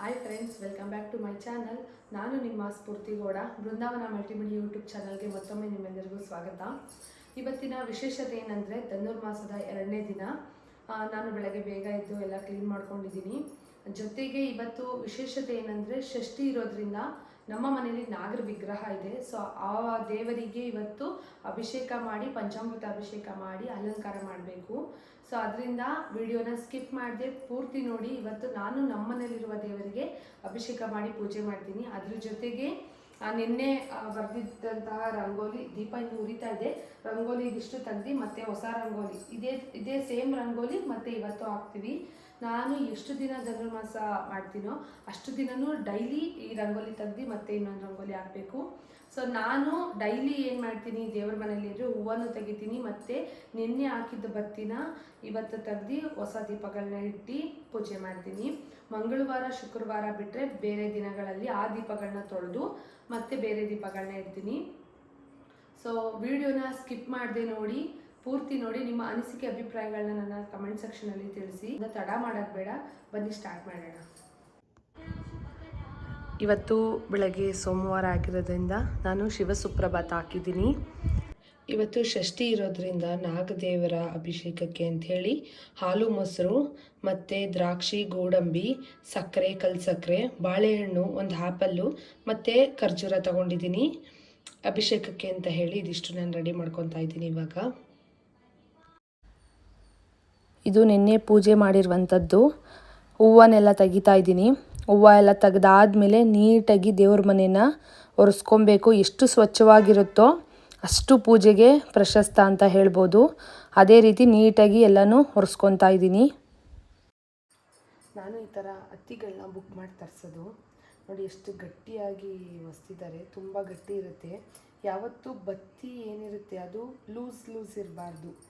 Hi friends welcome back to my channel ನಾನು ನಿಮ್ಮ Spoorthi Gowda, Brindavana multimedia YouTube ಚಾನಲ್ಗೆ ಮತ್ತೊಮ್ಮೆ ನಿಮ್ಮೆಲ್ಲರಿಗೂ ಸ್ವಾಗತ. ಇವತ್ತಿನ ವಿಶೇಷತೆ ಏನಂದರೆ ಧನುರ್ಮಾಸದ ಎರಡನೇ ದಿನ. ನಾನು ಬೆಳಗ್ಗೆ ಬೇಗ ಎದ್ದು ಎಲ್ಲ ಕ್ಲೀನ್ ಮಾಡ್ಕೊಂಡಿದ್ದೀನಿ. ಜೊತೆಗೆ ಇವತ್ತು ವಿಶೇಷತೆ ಏನಂದರೆ, ಷಷ್ಠಿ ಇರೋದ್ರಿಂದ ನಮ್ಮ ಮನೆಯಲ್ಲಿ ನಾಗರ ವಿಗ್ರಹ ಇದೆ. ಸೊ ಆ ದೇವರಿಗೆ ಇವತ್ತು ಅಭಿಷೇಕ ಮಾಡಿ, ಪಂಚಾಮೃತ ಅಭಿಷೇಕ ಮಾಡಿ ಅಲಂಕಾರ ಮಾಡಬೇಕು. ಸೊ ಅದರಿಂದ ವಿಡಿಯೋನ ಸ್ಕಿಪ್ ಮಾಡದೆ ಪೂರ್ತಿ ನೋಡಿ. ಇವತ್ತು ನಾನು ನಮ್ಮನೇಲಿರುವ ದೇವರಿಗೆ ಅಭಿಷೇಕ ಮಾಡಿ ಪೂಜೆ ಮಾಡ್ತೀನಿ. ಅದ್ರ ಜೊತೆಗೆ ನಿನ್ನೆ ಬರೆದಿದ್ದಂತಹ ರಂಗೋಲಿ ದೀಪ ಇನ್ನು ಉರಿತಾ ಇದೆ. ರಂಗೋಲಿ ಇದಿಷ್ಟು ತೆಗ್ದು ಮತ್ತೆ ಹೊಸ ರಂಗೋಲಿ. ಇದೇ ಇದೇ ಸೇಮ್ ರಂಗೋಲಿ ಮತ್ತೆ ಇವತ್ತು ಹಾಕ್ತೀವಿ. ನಾನು ಎಷ್ಟು ದಿನ ಧನುರ್ಮಾಸ ಮಾಡ್ತೀನೋ ಅಷ್ಟು ದಿನನೂ ಡೈಲಿ ಈ ರಂಗೋಲಿ ತೆಗ್ದು ಮತ್ತೆ ಇನ್ನೊಂದು ರಂಗೋಲಿ ಹಾಕಬೇಕು. ಸೊ ನಾನು ಡೈಲಿ ಏನು ಮಾಡ್ತೀನಿ, ದೇವ್ರ ಮನೇಲಿ ಇದ್ರೆ ಹೂವನ್ನು ತೆಗಿತೀನಿ, ಮತ್ತು ನಿನ್ನೆ ಹಾಕಿದ್ದ ಬತ್ತಿನ ಇವತ್ತು ತೆಗ್ದು ಹೊಸ ದೀಪಗಳನ್ನ ಇಟ್ಟು ಪೂಜೆ ಮಾಡ್ತೀನಿ. ಮಂಗಳವಾರ, ಶುಕ್ರವಾರ ಬಿಟ್ಟರೆ ಬೇರೆ ದಿನಗಳಲ್ಲಿ ಆ ದೀಪಗಳನ್ನ ತೊಳೆದು ಮತ್ತೆ ಬೇರೆ ದೀಪಗಳನ್ನ ಇಡ್ತೀನಿ. ಸೊ ವಿಡಿಯೋನ ಸ್ಕಿಪ್ ಮಾಡದೆ ನೋಡಿ. ಪೂರ್ತಿ ನೋಡಿ ನಿಮ್ಮ ಅನಿಸಿಕೆ ಅಭಿಪ್ರಾಯಗಳನ್ನ ನನ್ನ ಕಮೆಂಟ್ ಸೆಕ್ಷನಲ್ಲಿ ತಿಳಿಸಿ. ತಡ ಮಾಡೋದು ಬೇಡ. ಬನ್ನಿ ಸ್ಟಾರ್ಟ್ ಮಾಡೋಣ. ಇವತ್ತು ಬೆಳಗ್ಗೆ ಸೋಮವಾರ ಆಗಿರೋದ್ರಿಂದ ನಾನು ಶಿವಸುಪ್ರಭಾತ ಹಾಕಿದ್ದೀನಿ. ಇವತ್ತು ಷಷ್ಠಿ ಇರೋದ್ರಿಂದ ನಾಗದೇವರ ಅಭಿಷೇಕಕ್ಕೆ ಅಂಥೇಳಿ ಹಾಲು ಮೊಸರು ಮತ್ತು ದ್ರಾಕ್ಷಿ, ಗೋಡಂಬಿ, ಸಕ್ಕರೆ ಕಲ್ ಸಕ್ಕರೆ, ಬಾಳೆಹಣ್ಣು, ಒಂದು ಆ್ಯಪಲ್ಲು ಮತ್ತು ಖರ್ಜೂರ ತಗೊಂಡಿದ್ದೀನಿ. ಅಭಿಷೇಕಕ್ಕೆ ಅಂತ ಹೇಳಿ ಇದಿಷ್ಟು ನಾನು ರೆಡಿ ಮಾಡ್ಕೊತಾ ಇದ್ದೀನಿ ಇವಾಗ. ಇದು ನಿನ್ನೆ ಪೂಜೆ ಮಾಡಿರುವಂಥದ್ದು. ಹೂವನ್ನೆಲ್ಲ ತೆಗಿತಾ ಇದ್ದೀನಿ. ಹೂವು ಎಲ್ಲ ತೆಗೆದಾದ್ಮೇಲೆ ನೀಟಾಗಿ ದೇವ್ರ ಮನೇನ ಒರೆಸ್ಕೊಬೇಕು. ಎಷ್ಟು ಸ್ವಚ್ಛವಾಗಿರುತ್ತೋ ಅಷ್ಟು ಪೂಜೆಗೆ ಪ್ರಶಸ್ತ ಅಂತ ಹೇಳ್ಬೋದು. ಅದೇ ರೀತಿ ನೀಟಾಗಿ ಎಲ್ಲನೂ ಒರೆಸ್ಕೊತಾ ಇದ್ದೀನಿ. ನಾನು ಈ ಥರ ಅತ್ತಿಗಳನ್ನ ಬುಕ್ ಮಾಡಿ ತರಿಸೋದು. ನೋಡಿ ಎಷ್ಟು ಗಟ್ಟಿಯಾಗಿ ಹೊಸ್ತಿದ್ದಾರೆ ತುಂಬ ಗಟ್ಟಿ ಇರುತ್ತೆ. ಯಾವತ್ತೂ ಬತ್ತಿ ಏನಿರುತ್ತೆ ಅದು ಲೂಸ್ ಲೂಸ್ ಇರಬಾರ್ದು.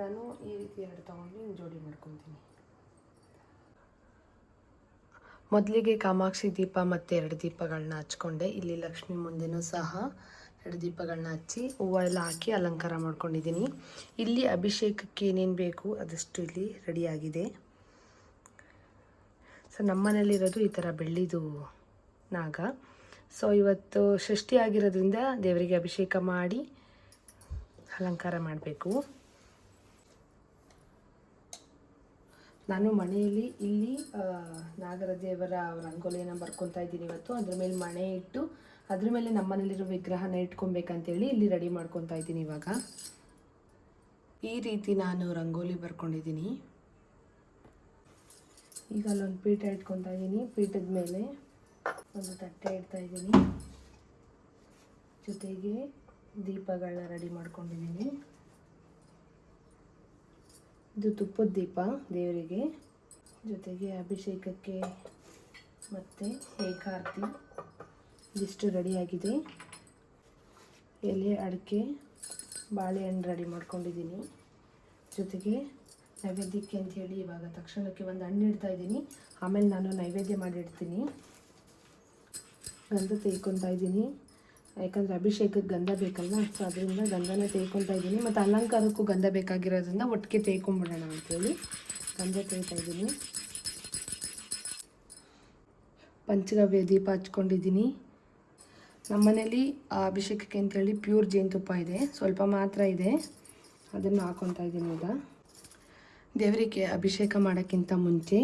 ನಾನು ಈ ರೀತಿ ಎರಡು ತಗೊಂಡು ಜೋಡಿ ಮಾಡ್ಕೊತೀನಿ. ಮೊದಲಿಗೆ ಕಾಮಾಕ್ಷಿ ದೀಪ ಮತ್ತು ಎರಡು ದೀಪಗಳನ್ನ ಹಚ್ಕೊಂಡೆ. ಇಲ್ಲಿ ಲಕ್ಷ್ಮಿ ಮುಂದೆನೂ ಸಹ ಎರಡು ದೀಪಗಳನ್ನ ಹಚ್ಚಿ ಹೂವು ಎಲ್ಲ ಹಾಕಿ ಅಲಂಕಾರ ಮಾಡ್ಕೊಂಡಿದ್ದೀನಿ. ಇಲ್ಲಿ ಅಭಿಷೇಕಕ್ಕೆ ಏನೇನು ಬೇಕು ಅದಷ್ಟು ಇಲ್ಲಿ ರೆಡಿಯಾಗಿದೆ ಸೊ ನಮ್ಮನೇಲಿರೋದು ಈ ಥರ ಬೆಳ್ಳಿದು ನಾಗ. ಸೊ ಇವತ್ತು ಷಷ್ಠಿ ಆಗಿರೋದ್ರಿಂದ ದೇವರಿಗೆ ಅಭಿಷೇಕ ಮಾಡಿ ಅಲಂಕಾರ ಮಾಡಬೇಕು. ನಾನು ಮನೆಯಲ್ಲಿ ಇಲ್ಲಿ ನಾಗರದೇವರ ನಾಗರ ದೇವರ ರಂಗೋಲಿಯನ್ನು ಬರ್ಕೊತಾ ಇದ್ದೀನಿ ಇವತ್ತು. ಅದ್ರ ಮೇಲೆ ಮಣೆ ಇಟ್ಟು, ಅದ್ರ ಮೇಲೆ ನಮ್ಮನೇಲಿರೋ ವಿಗ್ರಹನ ಇಟ್ಕೊಬೇಕಂತೇಳಿ ಇಲ್ಲಿ ರೆಡಿ ಮಾಡ್ಕೊತಾ ಇದ್ದೀನಿ ಇವಾಗ. ಈ ರೀತಿ ನಾನು ರಂಗೋಲಿ ಬರ್ಕೊಂಡಿದ್ದೀನಿ. ಈಗ ಅಲ್ಲೊಂದು ಪೀಠ ಇಟ್ಕೊತಾ ಇದ್ದೀನಿ. ಪೀಠದ ಮೇಲೆ ಒಂದು ತಟ್ಟೆ ಇಡ್ತಾ ಇದ್ದೀನಿ. ಜೊತೆಗೆ ದೀಪಗಳನ್ನ ರೆಡಿ ಮಾಡ್ಕೊಂಡಿದ್ದೀನಿ. ಇದು ತುಪ್ಪದ ದೀಪ ದೇವರಿಗೆ. ಜೊತೆಗೆ ಅಭಿಷೇಕಕ್ಕೆ ಮತ್ತು ಏಕಾರ್ತಿ. ಇದಿಷ್ಟು ರೆಡಿಯಾಗಿದೆ ಎಲೆ, ಅಡಿಕೆ, ಬಾಳೆಹಣ್ಣು ರೆಡಿ ಮಾಡ್ಕೊಂಡಿದ್ದೀನಿ. ಜೊತೆಗೆ ನೈವೇದ್ಯಕ್ಕೆ ಅಂತ ಹೇಳಿ ಇವಾಗ ತಕ್ಷಣಕ್ಕೆ ಒಂದು ಹಣ್ಣು ಇಡ್ತಾ ಇದ್ದೀನಿ. ಆಮೇಲೆ ನಾನು ನೈವೇದ್ಯ ಮಾಡಿಡ್ತೀನಿ. ಗಂಧ ತೆಯ್ಕೊತಾ ಇದ್ದೀನಿ. ಯಾಕಂದರೆ ಅಭಿಷೇಕಕ್ಕೆ ಗಂಧ ಬೇಕಲ್ಲ ಸೊ ಅದರಿಂದ ಗಂಧನ ತೆಯ್ಕೊತಾ ಇದ್ದೀನಿ. ಮತ್ತು ಅಲಂಕಾರಕ್ಕೂ ಗಂಧ ಬೇಕಾಗಿರೋದ್ರಿಂದ ಒಟ್ಟಿಗೆ ತೆಯ್ಕೊಂಬಿಡೋಣ ಅಂತೇಳಿ ಗಂಧ ತೇಳ್ತಾ ಇದ್ದೀನಿ. ಪಂಚಗವ್ಯ ದೀಪ ಹಚ್ಕೊಂಡಿದ್ದೀನಿ. ನಮ್ಮನೇಲಿ ಅಭಿಷೇಕಕ್ಕೆ ಅಂತೇಳಿ ಪ್ಯೂರ್ ಜೇನುತುಪ್ಪ ಇದೆ. ಸ್ವಲ್ಪ ಮಾತ್ರ ಇದೆ. ಅದನ್ನು ಹಾಕೊತಾ ಇದ್ದೀನಿ ಈಗ. ದೇವರಿಗೆ ಅಭಿಷೇಕ ಮಾಡೋಕ್ಕಿಂತ ಮುಂಚೆ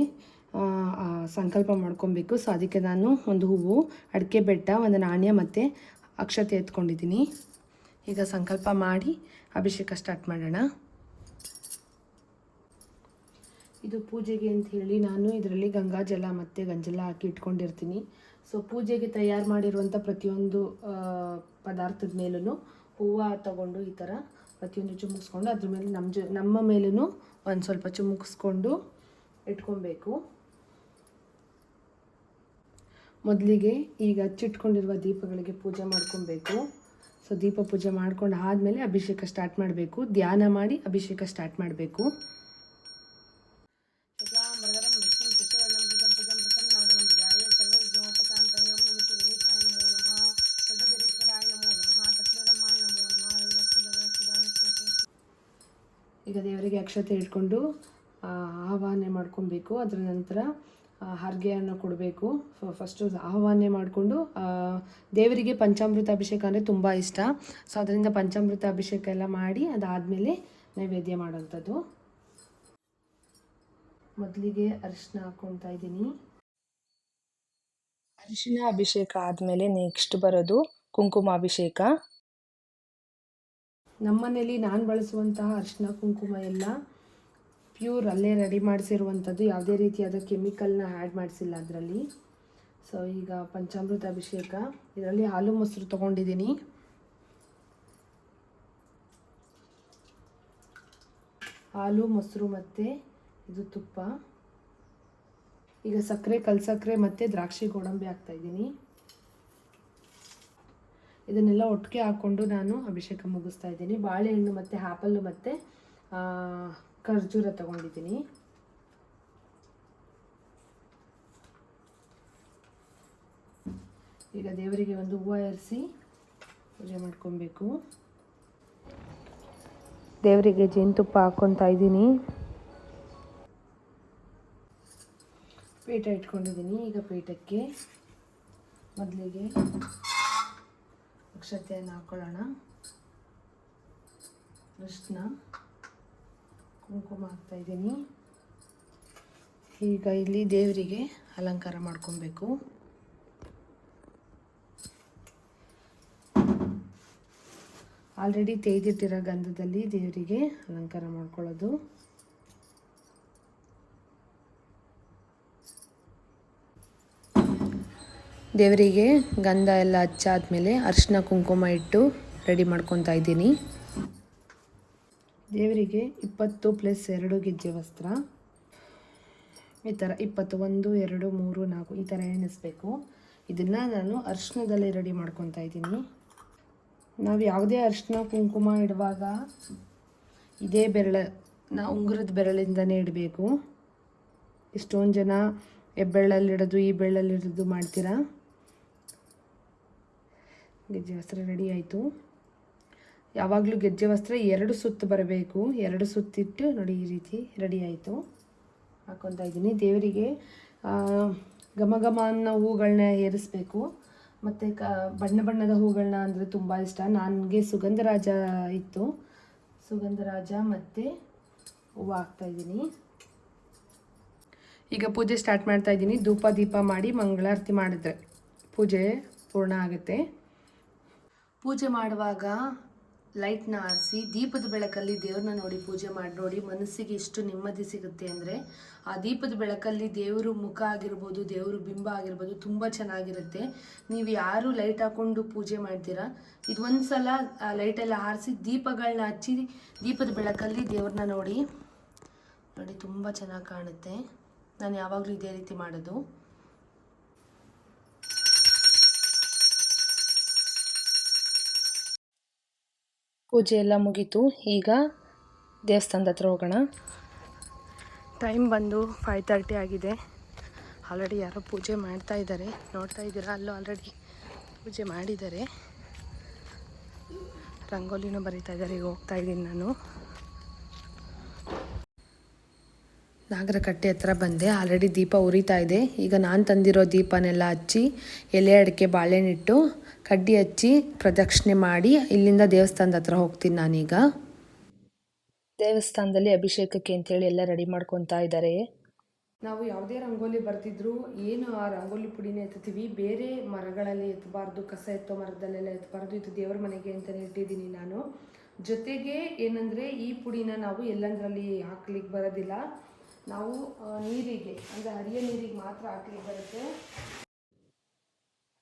ಸಂಕಲ್ಪ ಮಾಡ್ಕೊಬೇಕು ಸೊ ಅದಕ್ಕೆ ನಾನು ಒಂದು ಹೂವು, ಅಡಿಕೆ ಬೆಟ್ಟ, ಒಂದು ನಾಣ್ಯ ಮತ್ತು ಅಕ್ಷತೆ ಎತ್ಕೊಂಡಿದ್ದೀನಿ. ಈಗ ಸಂಕಲ್ಪ ಮಾಡಿ ಅಭಿಷೇಕ ಸ್ಟಾರ್ಟ್ ಮಾಡೋಣ. ಇದು ಪೂಜೆಗೆ ಅಂತ ಹೇಳಿ ನಾನು ಇದರಲ್ಲಿ ಗಂಗಾ ಜಲ ಮತ್ತು ಗಂಜಲ ಹಾಕಿ ಇಟ್ಕೊಂಡಿರ್ತೀನಿ. ಸೊ ಪೂಜೆಗೆ ತಯಾರು ಮಾಡಿರುವಂಥ ಪ್ರತಿಯೊಂದು ಪದಾರ್ಥದ ಮೇಲೂ ಹೂವು ತಗೊಂಡು ಈ ಥರ ಪ್ರತಿಯೊಂದು ಚುಮುಕ್ಸ್ಕೊಂಡು ಅದ್ರ ಮೇಲೆ ನಮ್ಮ ಜ, ನಮ್ಮ ಮೇಲೂ ಒಂದು ಸ್ವಲ್ಪ ಚುಮುಕ್ಸ್ಕೊಂಡು ಇಟ್ಕೊಬೇಕು. ಮೊದಲಿಗೆ ಈಗ ಹಚ್ಚಿಟ್ಕೊಂಡಿರುವ ದೀಪಗಳಿಗೆ ಪೂಜೆ ಮಾಡ್ಕೊಬೇಕು. ಸೊ ದೀಪ ಪೂಜೆ ಮಾಡ್ಕೊಂಡು ಆದಮೇಲೆ ಅಭಿಷೇಕ ಸ್ಟಾರ್ಟ್ ಮಾಡಬೇಕು. ಧ್ಯಾನ ಮಾಡಿ ಅಭಿಷೇಕ ಸ್ಟಾರ್ಟ್ ಮಾಡಬೇಕು. ಈಗ ದೇವರಿಗೆ ಅಕ್ಷತೆ ಇಟ್ಕೊಂಡು ಆ, ಆವಾಹನೆ ಮಾಡ್ಕೊಬೇಕು. ಅದರ ನಂತರ ಹರ್ಗೆಯನ್ನು ಕೊಡಬೇಕು. ಸೊ ಫಸ್ಟು ಆಹ್ವಾನ ಮಾಡಿಕೊಂಡು ದೇವರಿಗೆ ಪಂಚಾಮೃತ ಅಭಿಷೇಕ ಅಂದರೆ ತುಂಬ ಇಷ್ಟ. ಸೊ ಅದರಿಂದ ಪಂಚಾಮೃತ ಅಭಿಷೇಕ ಎಲ್ಲ ಮಾಡಿ ಅದಾದಮೇಲೆ ನೈವೇದ್ಯ ಮಾಡೋಂಥದ್ದು ಮೊದಲಿಗೆ ಅರಿಶಿನ ಹಾಕ್ಕೊತಾ ಇದ್ದೀನಿ. ಅರಿಶಿನ ಅಭಿಷೇಕ ಆದಮೇಲೆ ನೆಕ್ಸ್ಟ್ ಬರೋದು ಕುಂಕುಮ ಅಭಿಷೇಕ ನಮ್ಮನೇಲಿ ನಾನು ಬಳಸುವಂತಹ ಅರಿಶಿನ ಕುಂಕುಮ ಎಲ್ಲ ಪ್ಯೂರ್ ಅಲ್ಲೇ ರೆಡಿ ಮಾಡಿಸಿರುವಂಥದ್ದು. ಯಾವುದೇ ರೀತಿಯಾದ ಕೆಮಿಕಲ್ನ ಆ್ಯಡ್ ಮಾಡಿಸಿಲ್ಲ ಅದರಲ್ಲಿ. ಸೊ ಈಗ ಪಂಚಾಮೃತ ಅಭಿಷೇಕ. ಇದರಲ್ಲಿ ಹಾಲು ಮೊಸರು ತೊಗೊಂಡಿದ್ದೀನಿ. ಹಾಲು, ಮೊಸರು ಮತ್ತು ಇದು ತುಪ್ಪ. ಈಗ ಸಕ್ಕರೆ, ಕಲ್ಸಕ್ಕರೆ ಮತ್ತು ದ್ರಾಕ್ಷಿ ಗೋಡಂಬಿ ಹಾಕ್ತಾಯಿದ್ದೀನಿ ಇದನ್ನೆಲ್ಲ ಒಟ್ಟಿಗೆ ಹಾಕ್ಕೊಂಡು ನಾನು ಅಭಿಷೇಕ ಮುಗಿಸ್ತಾ ಇದ್ದೀನಿ. ಬಾಳೆಹಣ್ಣು ಮತ್ತು ಆ್ಯಪಲ್ಲು ಮತ್ತು ಖರ್ಜೂರ ತಗೊಂಡಿದ್ದೀನಿ. ಈಗ ದೇವರಿಗೆ ಒಂದು ಹೂವು ಎರಿಸಿ ಪೂಜೆ ಮಾಡ್ಕೊಬೇಕು. ದೇವರಿಗೆ ಜೇನುತುಪ್ಪ ಹಾಕ್ಕೊತಾ ಇದ್ದೀನಿ. ಪೇಟ ಇಟ್ಕೊಂಡಿದ್ದೀನಿ ಈಗ ಪೇಟಕ್ಕೆ ಮೊದಲಿಗೆ ಅಕ್ಷತೆಯನ್ನು ಹಾಕ್ಕೊಳ್ಳೋಣ ಅರಿಶಿನ ಕುಂಕುಮ ಹಾಕ್ತಾಯಿದ್ದೀನಿ ಈಗ ಇಲ್ಲಿ ದೇವರಿಗೆ ಅಲಂಕಾರ ಮಾಡ್ಕೊಬೇಕು. ಆಲ್ರೆಡಿ ತೆಗೆದಿಟ್ಟಿರೋ ಗಂಧದಲ್ಲಿ ದೇವರಿಗೆ ಅಲಂಕಾರ ಮಾಡ್ಕೊಳ್ಳೋದು. ದೇವರಿಗೆ ಗಂಧ ಎಲ್ಲ ಹಚ್ಚಾದ್ಮೇಲೆ ಅರಿಶಿನ ಕುಂಕುಮ ಇಟ್ಟು ರೆಡಿ ಮಾಡ್ಕೊತಾ ಇದ್ದೀನಿ. ದೇವರಿಗೆ ಇಪ್ಪತ್ತು ಪ್ಲಸ್ ಎರಡು ಗೆಜ್ಜೆ ವಸ್ತ್ರ. ಈ ಥರ ಇಪ್ಪತ್ತು ಒಂದು ಎರಡು, ಮೂರು, ನಾಲ್ಕು ಈ ಥರ ಎಣಿಸ್ಬೇಕು. ಇದನ್ನು ನಾನು ಅರ್ಶನದಲ್ಲಿ ರೆಡಿ ಮಾಡ್ಕೊತಾ ಇದ್ದೀನಿ. ನಾವು ಯಾವುದೇ ಅರ್ಶಿನ ಕುಂಕುಮ ಇಡುವಾಗ ಇದೇ ಬೆರಳ, ನಾ ಉಂಗುರದ ಬೆರಳಿಂದನೇ ಇಡಬೇಕು. ಎಷ್ಟೊಂದು ಜನ ಹೆಬ್ಬೆರಳಲ್ಲಿಡೋದು ಈ ಬೆರಳಲ್ಲಿಡೋದು ಮಾಡ್ತೀರಾ? ಗೆಜ್ಜೆ ವಸ್ತ್ರ ರೆಡಿ ಆಯಿತು. ಯಾವಾಗಲೂ ಗೆಜ್ಜೆ ವಸ್ತ್ರ ಎರಡು ಸುತ್ತು ಬರಬೇಕು. ಎರಡು ಸುತ್ತಿಟ್ಟು ನೋಡಿ ಈ ರೀತಿ ರೆಡಿ ಆಯಿತು. ಹಾಕ್ಕೊತಾ ಇದ್ದೀನಿ. ದೇವರಿಗೆ ಘಮ ಘಮ ಅನ್ನೋ ಹೂಗಳನ್ನ ಏರಿಸ್ಬೇಕು. ಮತ್ತು ಕ, ಬಣ್ಣ ಬಣ್ಣದ ಹೂಗಳನ್ನ ಅಂದರೆ ತುಂಬ ಇಷ್ಟ. ನನಗೆ ಸುಗಂಧರಾಜ ಇತ್ತು. ಸುಗಂಧರಾಜ ಮತ್ತು ಹೂವು ಹಾಕ್ತಾಯಿದ್ದೀನಿ ಈಗ ಪೂಜೆ ಸ್ಟಾರ್ಟ್ ಮಾಡ್ತಾ ಇದ್ದೀನಿ. ಧೂಪ ದೀಪ ಮಾಡಿ ಮಂಗಳಾರತಿ ಮಾಡಿದ್ರೆ ಪೂಜೆ ಪೂರ್ಣ ಆಗುತ್ತೆ. ಪೂಜೆ ಮಾಡುವಾಗ ಲೈಟ್ನ ಆರಿಸಿ ದೀಪದ ಬೆಳಕಲ್ಲಿ ದೇವ್ರನ್ನ ನೋಡಿ ಪೂಜೆ ಮಾಡಿ ನೋಡಿ ಮನಸ್ಸಿಗೆ ಎಷ್ಟು ನೆಮ್ಮದಿ ಸಿಗುತ್ತೆ ಅಂದರೆ ಆ ದೀಪದ ಬೆಳಕಲ್ಲಿ ದೇವರು ಮುಖ ಆಗಿರ್ಬೋದು, ದೇವರು ಬಿಂಬ ಆಗಿರ್ಬೋದು ತುಂಬ ಚೆನ್ನಾಗಿರುತ್ತೆ. ನೀವು ಯಾರು ಲೈಟ್ ಹಾಕ್ಕೊಂಡು ಪೂಜೆ ಮಾಡ್ತೀರಾ? ಇದು ಒಂದು ಸಲ ಆ ಲೈಟೆಲ್ಲ ಆರಿಸಿ ದೀಪಗಳನ್ನ ಹಚ್ಚಿ ದೀಪದ ಬೆಳಕಲ್ಲಿ ದೇವ್ರನ್ನ ನೋಡಿ ನೋಡಿ ತುಂಬ ಚೆನ್ನಾಗಿ ಕಾಣುತ್ತೆ. ನಾನು ಯಾವಾಗಲೂ ಇದೇ ರೀತಿ ಮಾಡೋದು. ಪೂಜೆ ಎಲ್ಲ ಮುಗೀತು. ಈಗ ದೇವಸ್ಥಾನದ ಹತ್ರ ಹೋಗೋಣ. ಟೈಮ್ ಬಂದು ಫೈವ್ ತರ್ಟಿ ಆಗಿದೆ. ಆಲ್ರೆಡಿ ಯಾರೋ ಪೂಜೆ ಮಾಡ್ತಾ ಇದ್ದಾರೆ. ನೋಡ್ತಾ ಇದ್ದೀರಾ? ಅಲ್ಲೂ ಆಲ್ರೆಡಿ ಪೂಜೆ ಮಾಡಿದ್ದಾರೆ. ರಂಗೋಲಿನೂ ಬರೀತಾ ಇದ್ದಾರೆ. ಈಗ ಹೋಗ್ತಾ ಇದ್ದೀನಿ ನಾನು. ನಾಗರಕಟ್ಟೆ ಹತ್ರ ಬಂದೆ. ಆಲ್ರೆಡಿ ದೀಪ ಉರಿತಾ ಇದೆ. ಈಗ ನಾನು ತಂದಿರೋ ದೀಪನೆಲ್ಲ ಹಚ್ಚಿ ಎಲೆ ಅಡಿಕೆ ಬಾಳೆಹಣ್ಣಿಟ್ಟು ಕಡ್ಡಿ ಹಚ್ಚಿ ಪ್ರದಕ್ಷಿಣೆ ಮಾಡಿ ಇಲ್ಲಿಂದ ದೇವಸ್ಥಾನದ ಹತ್ರ ಹೋಗ್ತೀನಿ ನಾನೀಗ. ದೇವಸ್ಥಾನದಲ್ಲಿ ಅಭಿಷೇಕಕ್ಕೆ ಅಂತೇಳಿ ಎಲ್ಲ ರೆಡಿ ಮಾಡ್ಕೊತಾ ಇದ್ದಾರೆ. ನಾವು ಯಾವುದೇ ರಂಗೋಲಿ ಬರ್ತಿದ್ರು ಏನು ಆ ರಂಗೋಲಿ ಪುಡಿನ ಎತ್ತೀವಿ. ಬೇರೆ ಮರಗಳಲ್ಲಿ ಎತ್ತಬಾರ್ದು ಕಸ ಎತ್ತೋ ಮರದಲ್ಲೆಲ್ಲ ಎತ್ತಬಾರ್ದು ಇದು ದೇವರ ಮನೆಗೆ ಅಂತಲೇ ಇಟ್ಟಿದ್ದೀನಿ ನಾನು. ಜೊತೆಗೆ ಏನಂದರೆ ಈ ಪುಡಿನ ನಾವು ಎಲ್ಲಂದರಲ್ಲಿ ಹಾಕ್ಲಿಕ್ಕೆ ಬರೋದಿಲ್ಲ. ನಾವು ನೀರಿಗೆ ಅಂದ್ರೆ ಹರಿಯ ನೀರಿಗೆ ಮಾತ್ರ ಹಾಕ್ಲಿ ಬರುತ್ತೆ.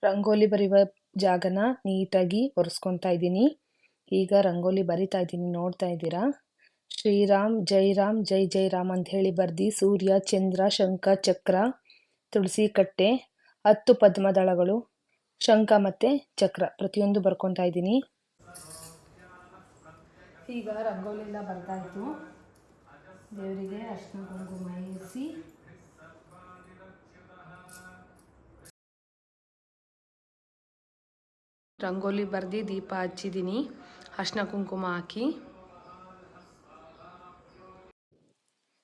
ರಂಗೋಲಿ ಬರೆಯುವ ಜಾಗನ ನೀಟಾಗಿ ಒರೆಸ್ಕೊತಾ ಇದ್ದೀನಿ. ಈಗ ರಂಗೋಲಿ ಬರಿತಾ ಇದ್ದೀನಿ ನೋಡ್ತಾ ಇದ್ದೀರಾ? ಶ್ರೀರಾಮ್ ಜೈ ರಾಮ್ ಜೈ ಜೈ ರಾಮ್ ಅಂತ ಹೇಳಿ ಬರ್ದಿ ಸೂರ್ಯ ಚಂದ್ರ ಶಂಖ ಚಕ್ರ ತುಳಸಿ ಕಟ್ಟೆ ಹತ್ತು ಪದ್ಮದಳಗಳು ಶಂಖ ಮತ್ತು ಚಕ್ರ ಪ್ರತಿಯೊಂದು ಬರ್ಕೊತಾ ಇದ್ದೀನಿ. ಈಗ ರಂಗೋಲಿ ಬರ್ತಾ ಬರ್ತಾಯಿತ್ತು ದೇವರಿಗೆ ಅರ್ಶಿನ ಕುಂಕುಮ ಇರಿಸಿ. ರಂಗೋಲಿ ಬರ್ದು ದೀಪ ಹಚ್ಚಿದ್ದೀನಿ. ಅರ್ಶಿನ ಕುಂಕುಮ ಹಾಕಿ.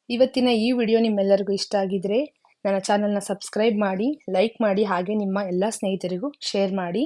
ಇವತ್ತಿನ ಈ ವಿಡಿಯೋ ನಿಮ್ಮೆಲ್ಲರಿಗೂ ಇಷ್ಟ ಆಗಿದ್ರೆ ನನ್ನ ಚಾನಲ್ನ ಸಬ್ಸ್ಕ್ರೈಬ್ ಮಾಡಿ, ಲೈಕ್ ಮಾಡಿ, ಹಾಗೆ ನಿಮ್ಮ ಎಲ್ಲ ಸ್ನೇಹಿತರಿಗೂ ಶೇರ್ ಮಾಡಿ.